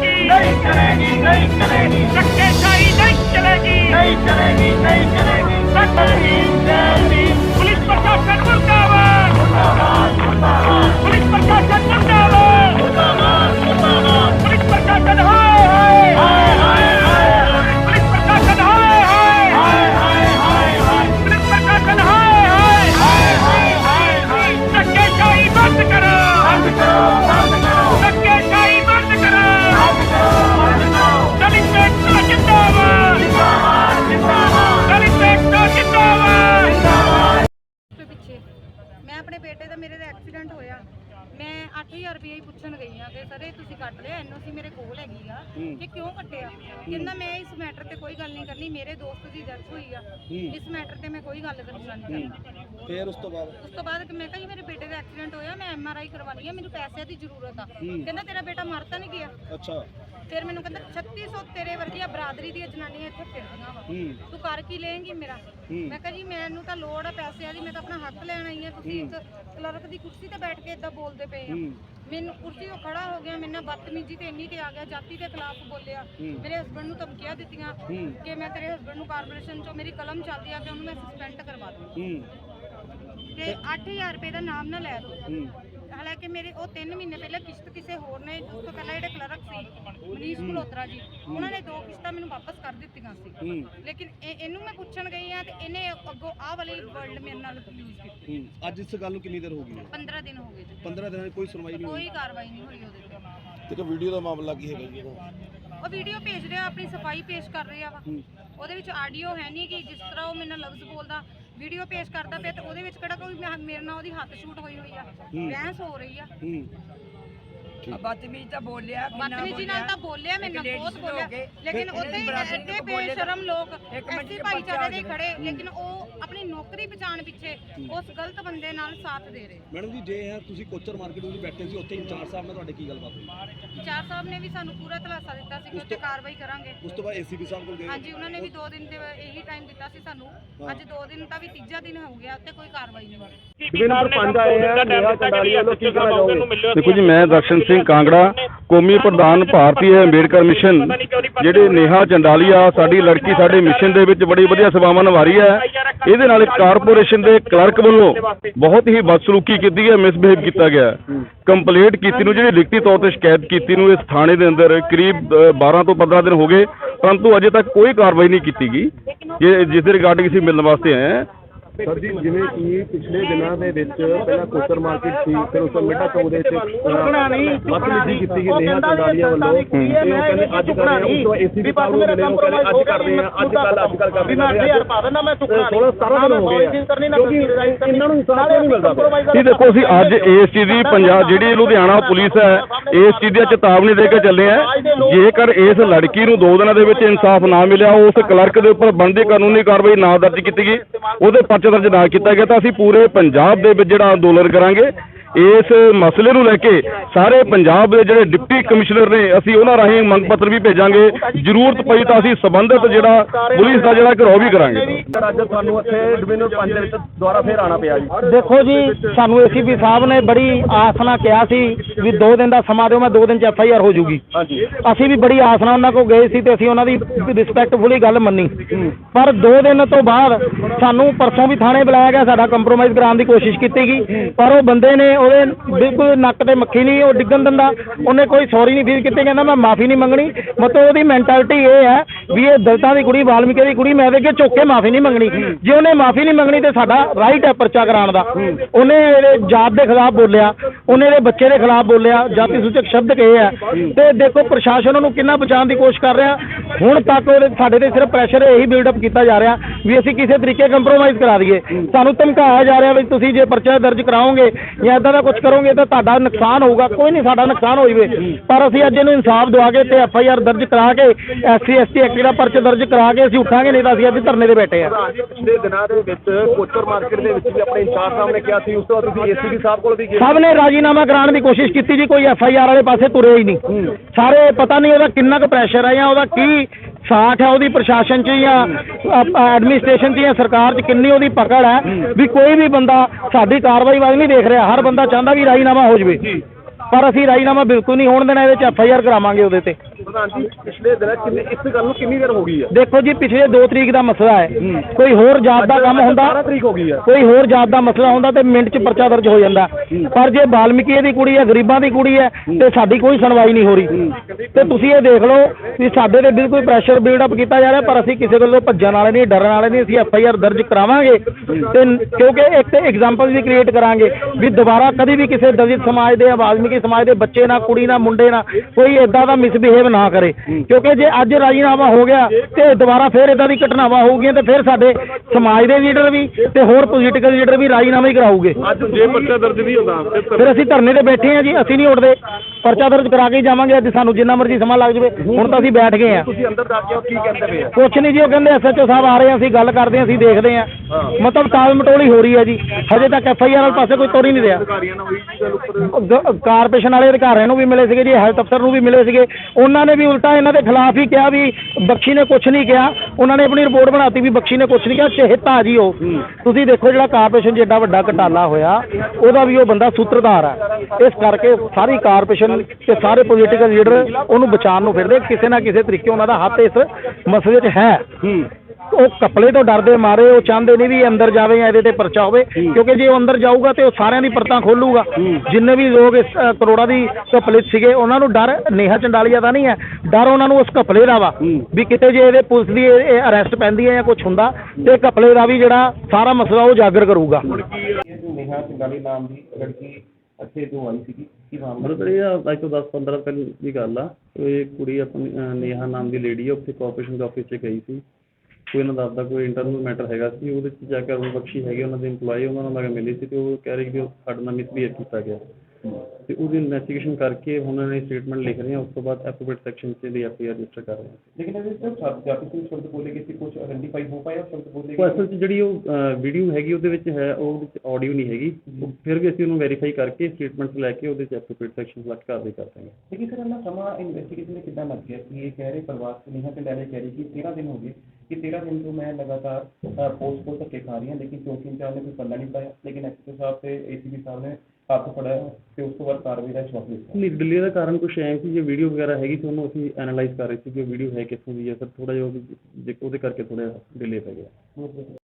Nej, nej, nej, nej, nej, nej, nej, nej, nej, nej, nej, nej, nej, nej, accident ਹੋਇਆ। ਮੈਂ 8000 ਰੁਪਏ ਹੀ ਪੁੱਛਣ ਗਈ ਆ ਕਿ ਸਰ ਇਹ ਤੁਸੀਂ ਕੱਟ ਲਿਆ ਐਨਓਸੀ ਮੇਰੇ ਕੋਲ ਹੈਗੀ ਆ ਕਿ ਕਿਉਂ ਕੱਟਿਆ? ਕਹਿੰਦਾ ਮੈਂ ਇਸ ਮੈਟਰ ਤੇ ਕੋਈ ਗੱਲ ਨਹੀਂ ਕਰਨੀ ਮੇਰੇ ਦੋਸਤ ਦੀ ਡੈਥ ਹੋਈ ਆ। ਇਸ ਮੈਟਰ ਤੇ ਮੈਂ ਕੋਈ ਗੱਲ ਕਰਨਾ ਨਹੀਂ ਕਰਨਾ। ਫੇਰ ਉਸ ਤੋਂ ਬਾਅਦ? ਉਸ ਤੋਂ ਬਾਅਦ ਮੈਂ ਕਿਹਾ ਮੇਰੇ ਬੇਟੇ ਦਾ ਐਕਸੀਡੈਂਟ ਹੋਇਆ ਮੈਂ ਐਮਆਰਆਈ ਕਰਵਾਉਣੀ ਆ ਮੈਨੂੰ ਪੈਸਿਆਂ ਦੀ ਜ਼ਰੂਰਤ ਆ। ਕਹਿੰਦਾ ਤੇਰਾ ਬੇਟਾ ਮਰ ਤਾਂ ਨਹੀਂ ਗਿਆ। ਅੱਛਾ। ਫਿਰ ਮੈਨੂੰ ਕਹਿੰਦਾ 3600 ਤੇਰੇ ਵਰਗੀਆਂ ਬਰਾਦਰੀ ਦੀਆਂ ਜਨਾਨੀਆਂ ਇੱਥੇ ਫਿਰਦੀਆਂ ਵਾ। ਤੂੰ ਕਰ ਕੀ ਲਏਂਗੀ ਮੇਰਾ? ਮੈਂ ਕਿਹਾ ਜੀ ਮੈਨੂੰ ਤਾਂ ਲੋੜ ਆ ਪੈਸਿਆਂ ਦੀ ਮੈਂ ਤਾਂ ਆਪਣਾ ਹੱਕ ਲੈਣ ਆਈ ਆ। ਤੁਸੀਂ ਇੱਕ ਕਲਰਕ ਦੀ ਕੁਰਸੀ ਤੇ ਬੈਠ ਕੇ ਇਦਾਂ ਬੋਲਦੇ ਪਏ ਆ। ਮੈਨੂੰ ਕੁਰਸੀ ਤੋਂ ਖੜਾ ਹੋ ਗਿਆ ਮੇਰੇ ਨਾਲ ਬਦਤਮੀਜ਼ੀ ਤੇ ਇੰਨੀ ਤੇ ਆ ਗਿਆ ਜਾਤੀ ਦੇ ਖਿਲਾਫ ਬੋਲਿਆ। ਮੇਰੇ ਹਸਬੰਡ ਨੂੰ ਧਮਕੀਆਂ ਦਿੱਤੀਆਂ ਕਿ ਮੈਂ ਤੇਰੇ ਹਸਬੰਡ ਨੂੰ ਕਾਰਪੋਰੇਸ਼ਨ ਚੋਂ ਮੇਰੀ ਕਲਮ ਚੱਲਦੀ ਆ ਕਿ ਉਹਨੂੰ ਮੈਂ ਸਸਪੈਂਡ ਕਰਵਾ ਦੂੰ ਤੇ 8000 ਰੁਪਏ ਦਾ ਨਾਮ ਨਾ ਲੈ ਦੋ ਹਾਲਾਂਕਿ ਮੇਰੇ ਉਹ 3 ਮਹੀਨੇ ਪਹਿਲਾਂ ਕਿਸ਼ਤ ਕਿਸੇ ਹੋਰ ਨੇ ਉਸ ਤੋਂ ਪਹਿਲਾਂ ਜਿਹੜੇ ਕਲਰਕ ਸੀ ਮਨੀਸ਼ ਮਲਹੋਤਰਾ ਜੀ ਉਹਨਾਂ ਨੇ ਦੋ ਕਿਸ਼ਤਾਂ ਮੈਨੂੰ ਵਾਪਸ ਕਰ ਦਿੱਤੀਆਂ ਸੀ। ਲੇਕਿਨ ਇਹ- ਇਹਨੂੰ ਮੈਂ ਪੁੱਛਣ ਗਈ ਆ ਤੇ ਇਹਨੇ ਅੱਗੋਂ ਆਹ ਵਾਲੀ ਵਰਡ ਮੇਰੇ ਨਾਲ ਯੂਜ਼ ਕੀਤੀ। ਹੂੰ। ਅੱਜ ਇਸ ਗੱਲ ਨੂੰ ਕਿੰਨੀ ਦੇਰ ਹੋ ਗਈ ਹੈ? 15 ਦਿਨ ਹੋ ਗਏ ਜੀ। 15 ਦਿਨਾਂ ਦੀ ਕੋਈ ਸੁਣਵਾਈ ਨਹੀਂ ਹੋਈ? ਕੋਈ ਕਾਰਵਾਈ ਨਹੀਂ ਹੋਈ ਉਹਦੇ ਤੇ। ਤੇ ਕਿ ਵੀਡੀਓ ਦਾ ਮਾਮਲਾ ਕੀ ਹੈਗਾ ਜੀ ਉਹ ਵੀਡੀਓ ਭੇਜ ਰਿਹਾ ਆਪਣੀ ਸਫ਼ਾਈ ਪੇਸ਼ ਕਰ ਰਿਹਾ ਵਾ। ਉਹਦੇ ਵਿੱਚ ਆਡੀਓ ਹੈ ਨਹੀਂ ਕਿ ਜਿਸ ਤਰ੍ਹਾਂ ਉਹ ਮੇਰੇ ਨਾਲ ਲਫ਼ਜ਼ ਬੋਲਦਾ ਵੀਡੀਓ ਪੇਸ਼ ਕਰਦਾ ਪਿਆ ਤੇ ਉਹਦੇ ਵਿੱਚ ਕਿਹੜਾ ਕੋਈ ਮੈਂ- ਮੇਰੇ ਨਾਲ ਉਹਦੀ ਹੱਥ ਸ਼ੂਟ ਹੋਈ ਹੋਈ ਆ ਬਹਿਸ ਹੋ ਰਹੀ ਆ। ਹੂੰ। ਬਦਤਮੀਜ਼ ਤਾਂ ਬੋਲਿਆ ਕਿੰਨਾ ਬਦਤਮੀਜ਼ੀ ਨਾਲ ਤਾਂ ਬੋਲਿਆ ਮੇਰੇ ਨਾਲ ਬਹੁਤ ਬੋਲਿਆ। ਲੇਕਿਨ ਉੱਥੇ ਐਡੇ ਬੇਸ਼ਰਮ ਲੋਕ ਐਸੀ ਭਾਈਚਾਰੇ ਦੇ ਖੜੇ ਲੇਕਿਨ ਉਹ ਆਪਣੀ ਨੌਕਰੀ ਬਚਾਉਣ ਪਿੱਛੇ ਉਸ ਗਲਤ ਬੰਦੇ ਨਾਲ ਸਾਥ ਦੇ ਰਹੇ। ਮੈਡਮ ਜੀ ਜੇ ਇਹ ਤੁਸੀਂ ਕੋਚਰ ਮਾਰਕੀਟ ਵਿੱਚ ਬੈਠੇ ਸੀ ਉੱਥੇ ਇੰਚਾਰਜ ਸਾਹਿਬ ਨਾਲ ਤੁਹਾਡੇ ਕੀ ਗੱਲਬਾਤ ਹੋਈ? ਚਾਰ ਸਾਹਿਬ ਨੇ ਵੀ ਸਾਨੂੰ ਪੂਰਾ ਧਲਾਸਾ ਦਿੱਤਾ ਸੀ ਕਿ ਉੱਤੇ ਕਾਰਵਾਈ ਕਰਾਂਗੇ। ਉਸ ਤੋਂ ਬਾਅਦ ਏਸੀਪੀ ਸਾਹਿਬ ਕੋਲ ਗਏ? ਹਾਂਜੀ ਉਹਨਾਂ ਨੇ ਵੀ 2 ਦਿਨ ਦੇ ਇਹੀ ਟਾਈਮ ਦਿੱਤਾ ਸੀ ਸਾਨੂੰ। ਅੱਜ 2 ਦਿਨ ਦਾ ਵੀ ਤੀਜਾ ਦਿਨ ਹੋ ਗਿਆ ਕੋਈ ਕਾਰਵਾਈ ਨਹੀਂ ਹੋਈ। ਪੰਜ ਆਏ ਆ ਵੱਲੋਂ ਕੀ ਦੇਖੋ ਜੀ ਮੈਂ ਦਰਸ਼ਨ ਸਿੰਘ ਕਾਂਗੜਾ ਕੌਮੀ ਪ੍ਰਧਾਨ ਭਾਰਤੀ ਅੰਬੇਡਕਰ ਮਿਸ਼ਨ ਜਿਹੜੇ ਨੇਹਾ ਚੰਡਾਲੀਆ ਸਾਡੀ ਲੜਕੀ ਸਾਡੇ ਮਿਸ਼ਨ ਦੇ ਵਿੱਚ ਬੜੀ ਵਧੀਆ ਸੇਵਾਵਾਂ ਨਿਭਾ ਰਹੀ ਹੈ। ਇਹਦੇ ਨਾਲ ਇੱਕ ਕਾਰਪੋਰੇਸ਼ਨ ਦੇ ਕਲਰਕ ਵੱਲੋਂ ਬਹੁਤ ਹੀ ਬਦਸਲੂਕੀ ਕੀਤੀ ਹੈ ਮਿਸਬਿਹੇਵ ਕੀਤਾ ਗਿਆ ਕੰਪਲੇਂਟ ਕੀਤੀ ਨੂੰ ਜਿਹੜੀ ਲਿਖਤੀ ਤੌਰ ਤੇ ਸ਼ਿਕਾਇਤ ਕੀਤੀ ਨੂੰ ਇਸ ਥਾਣੇ ਦੇ ਅੰਦਰ ਕਰੀਬ ਅ, 12 ਤੋਂ 15 ਦਿਨ ਹੋ ਗਏ ਪਰੰਤੂ ਅਜੇ ਤੱਕ ਕੋਈ ਕਾਰਵਾਈ ਨਹੀਂ ਕੀਤੀ ਗਈ। ਜੇ ਜਿਸ ਦੇ ਰਿਗਾਰਡਿੰਗ ਅਸੀਂ ਮਿਲਣ ਵਾਸਤੇ ਆਏ ਹਾਂ। ਸਰ ਜੀ ਜਿਵੇਂ ਕਿ ਪਿਛਲੇ ਦਿਨਾਂ ਦੇ ਵਿੱਚ ਪਹਿਲਾਂ ਕੋਤਰ ਮਾਰਕੀਟ ਸੀ ਫਿਰ ਉਸ ਤੋਂ ਮਿੱਟਾ ਚੌਕ ਦੇ ਵਿੱਚ ਮਤਲਬ ਕੀਤੀ ਗਈ ਨੇਹਾ ਚੰਦਾਲੀਆ ਵੱਲੋਂ। ਤੇ ਉਹ ਕਹਿੰਦੇ ਅੱਜ ਕਰ ਰਹੇ ਉਸ ਤੋਂ ਏਸੀਬੀ ਸਾਹਿਬ ਨੂੰ ਮਿਲੇ ਉਹ ਕਹਿੰਦੇ ਅੱਜ ਕਰ ਰਹੇ ਆ ਅੱਜ ਕੱਲ ਅੱਜ ਕੱਲ ਕਰ ਰਹੇ ਆ ਅੱਜ ਪਾ ਦੇਣਾ ਮੈਂ ਟੁਕੜਾ 16 17 ਦਿਨ ਹੋ ਗਏ ਕਿਉਂਕਿ ਇਹਨਾਂ ਨੂੰ ਇਨਸਾਫ ਨਹੀਂ ਮਿਲਦਾ। ਜੀ ਦੇਖੋ ਅਸੀਂ ਅੱਜ ਇਸ ਚੀਜ਼ ਦੀ ਪੰਜਾਬ ਜਿਹੜੀ ਲੁਧਿਆਣਾ ਪੁਲਿਸ ਹੈ ਇਸ ਚੀਜ਼ ਦੀ ਚੇਤਾਵਨੀ ਦੇ ਕੇ ਚੱਲੇ ਆ ਜੇਕਰ ਇਸ ਲੜਕੀ ਨੂੰ ਦੋ ਦਿਨਾਂ ਦੇ ਵਿੱਚ ਇਨਸਾਫ ਨਾ ਮਿਲਿਆ ਉਸ ਕਲਰਕ ਦੇ ਉੱਪਰ ਬਣਦੀ ਕਾਨੂੰਨੀ ਕਾਰਵਾਈ ਨਾ ਦਰਜ ਕੀਤੀ ਗਈ ਉਹਦੇ ਪਰਚਾ ਦਰਜ ਨਾ ਕੀਤਾ ਗਿਆ ਤਾਂ ਅਸੀਂ ਪੂਰੇ ਪੰਜਾਬ ਦੇ ਵਿੱਚ ਜਿਹੜਾ ਅੰਦੋਲਨ ਕਰਾਂਗੇ। ਇਸ ਮਸਲੇ ਨੂੰ ਲੈ ਕੇ ਸਾਰੇ ਪੰਜਾਬ ਦੇ ਜਿਹੜੇ ਡਿਪਟੀ ਕਮਿਸ਼ਨਰ ਨੇ ਅਸੀਂ ਉਹਨਾਂ ਰਾਹੀਂ ਮੰਗ ਪੱਤਰ ਵੀ ਭੇਜਾਂਗੇ। ਜ਼ਰੂਰਤ ਪਈ ਤਾਂ ਅਸੀਂ ਸੰਬੰਧਿਤ ਜਿਹੜਾ ਪੁਲਿਸ ਦਾ ਜਿਹੜਾ ਘਿਰਾਓ ਵੀ ਕਰਾਂਗੇ। ਅੱਜ ਸਾਨੂੰ ਇੱਥੇ ਡਿਵੀਜ਼ਨ 5 ਦੇ ਵਿੱਚ ਦੁਬਾਰਾ ਫੇਰ ਆਣਾ ਪਿਆ ਜੀ ਦੇਖੋ ਜੀ ਸਾਨੂੰ ਏਸੀਪੀ ਸਾਹਿਬ ਨੇ ਬੜੀ ਆਸ ਨਾਲ ਕਿਹਾ ਸੀ ਵੀ 2 ਦਿਨ ਦਾ ਸਮਾਂ ਦਿਓ ਮੈਂ 2 ਦਿਨ ਚ ਐਫ ਆਈ ਆਰ ਹੋ ਜੂਗੀ। ਹਾਂਜੀ। ਅਸੀਂ ਵੀ ਬੜੀ ਆਸ ਨਾਲ ਉਹਨਾਂ ਕੋਲ ਗਏ ਸੀ ਤੇ ਅਸੀਂ ਉਹਨਾਂ ਦੀ ਰਿਸਪੈਕਟਫੁਲੀ ਗੱਲ ਮੰਨੀ। ਪਰ 2 ਦਿਨ ਤੋਂ ਬਾਅਦ ਸਾਨੂੰ ਪਰਸੋਂ ਵੀ ਥਾਣੇ ਬੁਲਾਇਆ ਗਿਆ ਸਾਡਾ ਕੰਪਰੋਮਾਈਜ਼ ਕਰਾਉਣ ਦੀ ਕੋਸ਼ਿਸ਼ ਕੀਤੀ ਗਈ। ਪਰ ਉਹ ਬੰਦੇ ਨੇ ਉਹਦੇ ਬਿਲਕੁਲ ਨੱਕ ਤੇ ਮੱਖੀ ਨਹੀਂ, ਉਹ ਡਿੱਗਣ ਦਿੰਦਾ। ਉਹਨੇ ਕੋਈ ਸੌਰੀ ਨਹੀਂ ਫੀਲ ਕੀਤੀ, ਕਹਿੰਦਾ ਮੈਂ ਮਾਫੀ ਨਹੀਂ ਮੰਗਣੀ। ਮਤਲਬ ਉਹਦੀ ਮੈਂਟੈਲਿਟੀ ਇਹ ਹੈ ਵੀ ਇਹ ਦਲਤਾਂ ਦੀ ਕੁੜੀ, ਵਾਲਮੀਕੀ ਦੀ ਕੁੜੀ, ਮੈਂ ਇਹਦੇ ਅੱਗੇ ਝੁੱਕ ਕੇ ਮਾਫੀ ਨਹੀਂ ਮੰਗਣੀ। ਜੇ ਉਹਨੇ ਮਾਫੀ ਨਹੀਂ ਮੰਗਣੀ ਤੇ ਸਾਡਾ ਰਾਈਟ ਹੈ ਪਰਚਾ ਕਰਾਉਣ ਦਾ। ਉਹਨੇ ਇਹਦੇ ਜਾਤ ਦੇ ਖਿਲਾਫ ਬੋਲਿਆ, ਉਹਨੇ ਇਹਦੇ ਬੱਚੇ ਦੇ ਖਿਲਾਫ ਬੋਲਿਆ ਜਾਤੀ ਸੂਚਕ ਸ਼ਬਦ ਕਹੇ ਆ ਤੇ ਦੇਖੋ, ਪ੍ਰਸ਼ਾਸਨ ਉਹਨੂੰ ਕਿੰਨਾ ਬਚਾਉਣ ਦੀ ਕੋਸ਼ਿਸ਼ ਕਰ ਰਿਹਾ। ਹੁਣ ਤੱਕ ਉਹਦੇ ਸਾਡੇ ਤੇ ਸਿਰਫ ਪ੍ਰੈਸ਼ਰ ਇਹੀ ਬਿਲਡ ਅਪ ਕੀਤਾ ਜਾ ਰਿਹਾ ਵੀ ਅਸੀਂ ਕਿਸੇ ਤਰੀਕੇ ਕੰਪਰੋਮਾਈਜ਼ ਕਰਾ ਦਈਏ। ਸਾਨੂੰ ਧਮਕਾਇਆ ਜਾ ਰਿਹਾ ਵੀ ਤੁਸੀਂ ਜੇ ਪਰਚਾ ਦਰਜ ਕਰਾਓਗੇ ਜਾਂ ਇਦਾਂ ਦਾ ਕੁਝ ਕਰੋਗੇ ਤਾਂ ਤੁਹਾਡਾ ਨੁਕਸਾਨ ਹੋਊਗਾ ਕੋਈ ਨਹੀਂ ਸਾਡਾ ਨੁਕਸਾਨ ਹੋ ਜਵੇ। ਪਰ ਅਸੀਂ ਅੱਜ ਇਹਨੂੰ ਇਨਸਾਫ ਦਵਾ ਕੇ ਤੇ ਐਫ ਆਈ ਆਰ ਦਰਜ ਕਰਾ ਕੇ ਐਸਸੀ ਐਸਟੀ ਐਕਟ ਦਾ ਪਰਚਾ ਦਰਜ ਕਰਾ ਕੇ ਅਸੀਂ ਉੱਠਾਂਗੇ ਨਹੀਂ ਤਾਂ ਅਸੀਂ ਅੱਜ ਧਰਨੇ ਤੇ ਬੈਠੇ ਆ ਪਿਛਲੇ ਦਿਨਾਂ ਦੇ ਵਿੱਚ ਕੋਤਰ ਮਾਰਕੀਟ ਦੇ ਵਿੱਚ ਵੀ ਆਪਣੇ ਇੰਚਾਰਜ ਸਾਹਿਬ ਨੇ ਕਿਹਾ ਸੀ ਉਸ ਤੋਂ ਬਾਅਦ ਤੁਸੀਂ ਏਸੀਬੀ ਸਾਹਿਬ ਕੋਲ ਵੀ ਗਏ। ਸਭ ਨੇ ਰਾਜੀਨਾਮਾ ਕਰਾਉਣ ਦੀ ਕੋਸ਼ਿਸ਼ ਕੀਤੀ ਜੀ ਕੋਈ ਐਫ ਆਈ ਆਰ ਵਾਲੇ ਪਾਸੇ ਤੁਰੇ ਹੀ ਨਹੀਂ। ਸਾਰੇ ਪਤਾ ਨਹੀਂ ਉਹਦਾ ਕਿੰਨਾ ਕੁ ਪ੍ਰੈਸ਼ਰ ਹੈ ਜਾਂ ਉਹਦਾ ਕੀ ਸਾਖ ਹੈ ਉਹਦੀ ਪ੍ਰਸ਼ਾਸਨ 'ਚ ਜਾਂ ਐਡਮਿਨਿਸਟ੍ਰੇਸ਼ਨ 'ਚ ਜਾਂ ਸਰਕਾਰ 'ਚ ਕਿੰਨੀ ਉਹਦੀ ਪਕੜ ਹੈ ਵੀ ਕੋਈ ਵੀ ਬੰਦਾ ਸਾਡੀ ਕਾਰਵਾਈ ਵੱਲ ਨਹੀਂ ਦੇਖ ਰਿਹਾ, ਹਰ ਬੰਦਾ ਚਾਹੁੰਦਾ ਵੀ ਰਾਜੀਨਾਮਾ ਹੋ ਜਵੇ। ਪਰ ਅਸੀਂ ਰਾਜੀਨਾਮਾ ਬਿਲਕੁਲ ਨਹੀਂ ਹੋਣ ਦੇਣਾ, ਇਹਦੇ ਚ ਐਫ ਆਈ ਆਰ ਕਰਾਵਾਂਗੇ ਉਹਦੇ ਤੇ। ਪ੍ਰਧਾਨ ਜੀ ਪਿਛਲੇ ਦਿਨ ਕਿੰਨੇ ਇਸ ਗੱਲ ਨੂੰ ਕਿੰਨੀ ਦੇਰ ਹੋ ਗਈ ਹੈ ਦੇਖੋ ਜੀ ਪਿਛਲੇ 2 ਤਰੀਕ ਦਾ ਮਸਲਾ ਹੈ। ਕੋਈ ਹੋਰ ਜਾਤ ਦਾ ਕੰਮ ਹੁੰਦਾ 12 ਤਰੀਕ ਹੋ ਗਈ ਹੈ ਕੋਈ ਹੋਰ ਜਾਤ ਦਾ ਮਸਲਾ ਹੁੰਦਾ ਤੇ ਮਿੰਟ 'ਚ ਪਰਚਾ ਦਰਜ ਹੋ ਜਾਂਦਾ। ਪਰ ਜੇ ਬਾਲਮੀਕੀ ਦੀ ਕੁੜੀ ਹੈ ਗਰੀਬਾਂ ਦੀ ਕੁੜੀ ਹੈ ਤੇ ਸਾਡੀ ਕੋਈ ਸੁਣਵਾਈ ਨਹੀਂ ਹੋ ਰਹੀ। ਤੇ ਤੁਸੀਂ ਇਹ ਦੇਖ ਲਓ ਵੀ ਸਾਡੇ ਤੇ ਬਿਲਕੁਲ ਪ੍ਰੈਸ਼ਰ ਬਿਲਡ ਅਪ ਕੀਤਾ ਜਾ ਰਿਹਾ ਪਰ ਅਸੀਂ ਕਿਸੇ ਗੱਲੋਂ ਭੱਜਣ ਵਾਲੇ ਨਹੀਂ ਡਰਨ ਵਾਲੇ ਨਹੀਂ ਅਸੀਂ ਐਫ ਆਈ ਆਰ ਦਰਜ ਕਰਾਵਾਂਗੇ। ਤੇ ਨ- ਕਿਉਂਕਿ ਇੱਕ ਤੇ ਐਗਜ਼ਾਮਪਲ ਵੀ ਕ੍ਰੀਏਟ ਕਰਾਂਗੇ ਵੀ ਦੁਬਾਰਾ ਕਦੀ ਵੀ ਕਿਸੇ ਦਲਿਤ ਸਮਾਜ ਦੇ ਬਾਲਮੀਕੀ ਸਮਾਜ ਦੇ ਬੱਚੇ ਨਾਲ ਕੁੜੀ ਨਾਲ ਮੁੰਡੇ ਨਾਲ ਕੋਈ ਇਦਾਂ ਦਾ ਮਿਸਬਿਹੇਵ ਨਾ ਕਰੇ। ਕਿਉਂਕਿ ਜੇ ਅੱਜ ਰਾਜੀਨਾਮਾ ਹੋ ਗਿਆ ਤੇ ਦੁਬਾਰਾ ਫਿਰ ਇਦਾਂ ਦੀ ਘਟਨਾਵਾਂ ਹੋਊਗੀਆਂ ਤੇ ਫਿਰ ਸਾਡੇ ਸਮਾਜ ਦੇ ਲੀਡਰ ਵੀ ਤੇ ਹੋਰ ਪੋਲੀਟੀਕਲ ਲੀਡਰ ਵੀ ਰਾਜੀਨਾਮਾ ਹੀ ਕਰਾਊਗੇ। ਅੱਜ ਜੇ ਪਰਚਾ ਦਰਜ ਨਹੀਂ ਹੁੰਦਾ ਫਿਰ ਅਸੀਂ ਧਰਨੇ ਤੇ ਬੈਠੇ ਹਾਂ ਜੀ ਅਸੀਂ ਨਹੀਂ ਉੱਠਦੇ। ਪਰਚਾ ਦਰਜ ਕਰਾ ਕੇ ਜਾਵਾਂਗੇ ਅੱਜ ਸਾਨੂੰ ਜਿੰਨਾ ਮਰਜ਼ੀ ਸਮਾਂ ਲੱਗ ਜਾਵੇ ਹੁਣ ਤਾਂ ਅਸੀਂ ਬੈਠ ਗਏ ਹਾਂ। ਤੁਸੀਂ ਅੰਦਰ ਜਾ ਕੇ ਉਹ ਕੀ ਕਹਿੰਦੇ ਪਏ ਆ? ਕੁਛ ਨਹੀਂ ਜੀ ਉਹ ਕਹਿੰਦੇ ਐਸਐਚਓ ਸਾਹਿਬ ਆ ਰਹੇ ਆ ਅਸੀਂ ਗੱਲ ਕਰਦੇ ਹਾਂ ਅਸੀਂ ਦੇਖਦੇ ਹਾਂ। ਮਤਲਬ ਟਾਲ ਮਟੋਲੀ ਹੋ ਰਹੀ ਹੈ ਜੀ। ਹਜੇ ਤੱਕ ਐਫਆਈਆਰ ਵਾਲੇ ਪਾਸੇ ਕੋਈ ਤੁਰ ਹੀ ਨਹੀਂ ਰਿਹਾ। ਕਾਰਪੋਰੇਸ਼ਨ ਵਾਲੇ ਅਧਿਕਾਰੀਆਂ ਨੂੰ ਵੀ ਮਿਲੇ ਸੀਗੇ ਜੀ ਹੈਲਥ ਅਫਸਰ ਨੂੰ ਵੀ ਮਿਲੇ ਸੀਗੇ। ਉਹਨਾਂ ਨੇ ਵੀ ਉਲਟਾ ਇਹਨਾਂ ਦੇ ਖਿਲਾਫ ਹੀ ਕਿਹਾ ਵੀ ਬਖਸ਼ੀ ਨੇ ਕੁਝ ਨਹੀਂ ਕਿਹਾ। ਉਹਨਾਂ ਨੇ ਆਪਣੀ ਰਿਪੋਰਟ ਬਣਾਤੀ ਵੀ ਬਖਸ਼ੀ ਨੇ ਕੁਝ ਨਹੀਂ ਕਿਹਾ। ਚਿਹਤਾ ਜੀ ਉਹ। ਤੁਸੀਂ ਦੇਖੋ ਜਿਹੜਾ ਕਾਰਪੋਰੇਸ਼ਨ ਏਡਾ ਵੱਡਾ ਘਟਾਲਾ ਹੋਇਆ ਉਹਦਾ ਵੀ ਉਹ ਬੰਦਾ ਸੂਤਰਧਾਰ ਹੈ ਇਸ ਕਰਕੇ ਸਾਰੀ ਕਾਰਪੋਰੇਸ਼ਨ ਤੇ ਸਾਰੇ ਪੋਲੀਟੀਕਲ ਲੀਡਰ ਉਹਨੂੰ ਬਚਾਉਣ ਨੂੰ ਫਿਰਦੇ। ਕਿਸੇ ਨਾ ਕਿਸੇ ਤਰੀਕੇ ਉਹਨਾਂ ਦਾ ਹੱਥ ਇਸ ਮਸਲੇ 'ਚ ਹੈ। ਉਹ ਕਪਲੇ ਤੋਂ ਡਰਦੇ ਮਾਰੇ ਉਹ ਚਾਹੁੰਦੇ ਨਹੀਂ ਵੀ ਅੰਦਰ ਜਾਵੇ ਜਾਂ ਇਹਦੇ ਤੇ ਪਰਚਾ ਹੋਵੇ ਕਿਉਂਕਿ ਜੇ ਉਹ ਅੰਦਰ ਜਾਊਗਾ ਤੇ ਉਹ ਸਾਰਿਆਂ ਦੀ ਪਰਤਾਂ ਖੋਲੂਗਾ। ਜਿੰਨੇ ਵੀ ਲੋਕ ਇਸ ਅ, ਕਰੋੜਾਂ ਦੀ ਕਪਲੇ 'ਚ ਸੀਗੇ ਉਹਨਾਂ ਨੂੰ ਡਰ ਨੇਹਾ ਚੰਡਾਲੀਆ ਦਾ ਨਹੀਂ ਹੈ। ਡਰ ਉਹਨਾਂ ਨੂੰ ਉਸ ਕਪਲੇ ਦਾ ਵਾ ਵੀ ਕਿਤੇ ਜੇ ਇਹਦੇ ਪੁਲਿਸ ਦੀ ਅਰੈਸਟ ਪੈਂਦੀ ਹੈ ਜਾਂ ਕੁਝ ਹੁੰਦਾ ਤੇ ਕਪਲੇ ਦਾ ਵੀ ਜਿਹੜਾ ਸਾਰਾ ਮਸਲਾ ਉਹ ਉਜਾਗਰ ਕਰੂਗਾ। ਨੇਹਾ ਚੰਗਾਲੀ ਨਾਮ ਦੀ ਲੜਕੀ ਇੱਥੇ ਤੋਂ ਆਈ ਸੀਗੀ। ਕੀ ਮਾਮਲਾ ਮਤਲਬ ਇਹ ਅੱਜ ਤੋਂ 10 15 ਪਹਿਲ ਦੀ ਗੱਲ ਆ ਇਹ ਕੁੜੀ ਆਪਣੀ ਅਹ, ਨੇਹਾ ਨਾਮ ਦੀ ਲੇਡੀ ਆ ਉੱਥੇ ਕਾਰਪੋਰੇਸ਼ਨ ਦੇ ਆਫਿਸ 'ਚ ਗਈ ਸੀ। ਕੋਈ ਇਹਨਾਂ ਦਾ ਆਪਦਾ ਕੋਈ ਇੰਟਰਨਲ ਮੈਟਰ ਹੈਗਾ ਸੀ ਉਹਦੇ 'ਚ ਜਾ ਕੇ ਅਰੁਣ ਬਖਸ਼ੀ ਹੈਗੇ ਉਹਨਾਂ ਦੇ EMPLOYE ਉਹਨਾਂ ਨਾਲ ਮੈਂ ਮਿਲੀ ਸੀ ਤੇ ਉਹ ਕਹਿ ਰਹੇ ਕਿ ਉਹ ਸਾਡੇ ਨਾਲ ਮਿਸਬੀਹੇਵ ਕੀਤਾ ਗਿਆ ਤੇ ਉਹਦੀ ਇਨਵੈਸਟੀਗੇਸ਼ਨ ਕਰਕੇ ਹੁਣ ਉਹਨਾਂ ਨੇ ਸਟੇਟਮੈਂਟ ਲਿਖ ਰਹੇ ਆ ਉਸ ਤੋਂ ਬਾਅਦ ਐਪਰੋਪਰੀਏਟ ਸੈਕਸ਼ਨ 'ਚ ਦੀ ਐਫਆਈਆਰ ਰਜਿਸਟਰ ਕਰ ਰਹੇ ਆ लेकिन अभी सर छात्र जाति से शब्द बोले किसी कुछ आइडेंटिफाई हो पाया शब्द बोले ਉਹ ਅਸਲ 'ਚ ਜਿਹੜੀ ਉਹ ਵੀਡੀਓ ਹੈਗੀ ਉਹਦੇ ਵਿੱਚ ਹੈ ਉਹ ਉਹਦੇ 'ਚ ਆਡੀਓ ਨਹੀਂ ਹੈਗੀ ਉਹ ਫਿਰ ਵੀ ਅਸੀਂ ਉਹਨੂੰ ਵੈਰੀਫਾਈ ਕਰਕੇ ਸਟੇਟਮੈਂਟਸ ਲੈ ਕੇ ਉਹਦੇ 'ਚ ਐਪਰੋਪਰੀਏਟ ਸੈਕਸ਼ਨ ਸਿਲੈਕਟ ਕਰਦੇ ਕਰ ਦਾਂਗੇ लेकिन सर हमें समा इन्वेस्टिगेशन में कितना लग गया कि ये कह रहे परिवार से नेहा चंडाले कह रही कि तेरह दिन हो गए कि तेरह दिन तो मैं लगातार पोस्ट को धक्के खा रही हूँ लेकिन क्योंकि इंचार्ज ने कोई पल्ला नहीं पाया। लेकिन एस साहब से ए साहब ने हाथ पढ़ाया तो उसके बाद कार्रवाई का। शॉर्टलिस्ट नहीं डिले का कारण कुछ है कि जो वीडियो वगैरह हैगी तो उन्होंने एनालाइज कर रहे थे कि वीडियो है कितों की है सर थोड़ा जो करके थोड़ा डिले पै गया।